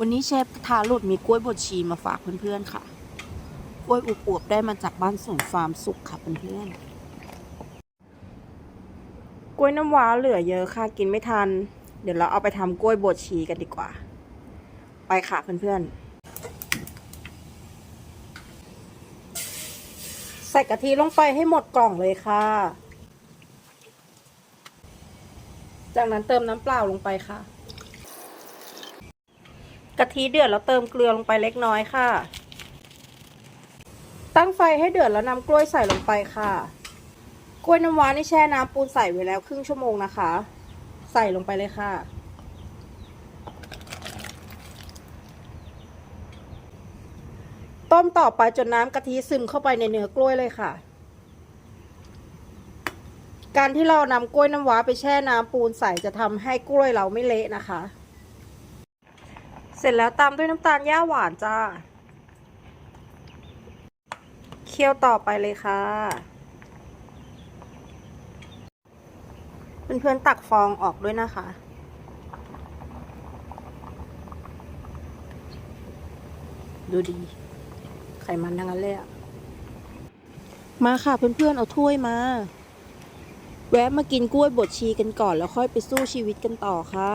วันนี้เชฟทาหลุดมีกล้วยบดชีมาฝากเพื่อนๆค่ะ กล้วยอวบๆได้มาจากบ้านสวนฟาร์มสุขค่ะเพื่อนๆ กล้วยน้ำว้าเหลือเยอะค่ะกินไม่ทัน เดี๋ยวเราเอาไปทำกล้วยบดชีกันดีกว่า ไปค่ะเพื่อนๆ ใส่กะทิลงไปให้หมดกล่องเลยค่ะ จากนั้นเติมน้ำเปล่าลงไปค่ะ กะทิเดือดแล้วเติมเกลือลงไปเล็กน้อยค่ะ ตั้งไฟให้เดือดแล้วนำกล้วยใส่ลงไปค่ะ กล้วยน้ำว้านี่แช่น้ำปูนใส่ไว้แล้วครึ่งชั่วโมงนะคะ ใส่ลงไปเลยค่ะ ต้มต่อไปจนน้ำกะทิซึมเข้าไปในเนื้อกล้วยเลยค่ะ การที่เรานำกล้วยน้ำว้าไปแช่น้ำปูนใส่จะทำให้กล้วยเราไม่เละนะคะ สร็จแล้วตามด้วยน้ำตาลหญ้าหวานจ้า เคี่ยวต่อไปเลยค่ะ เพื่อนๆตักฟองออกด้วยนะคะ ดูดี ไขมันทั้งนั้นเลยอะมาค่ะเพื่อนๆ เอาถ้วยมา แวะมากินกล้วยบดชีกันก่อนแล้วค่อยไปสู้ชีวิตกันต่อค่ะ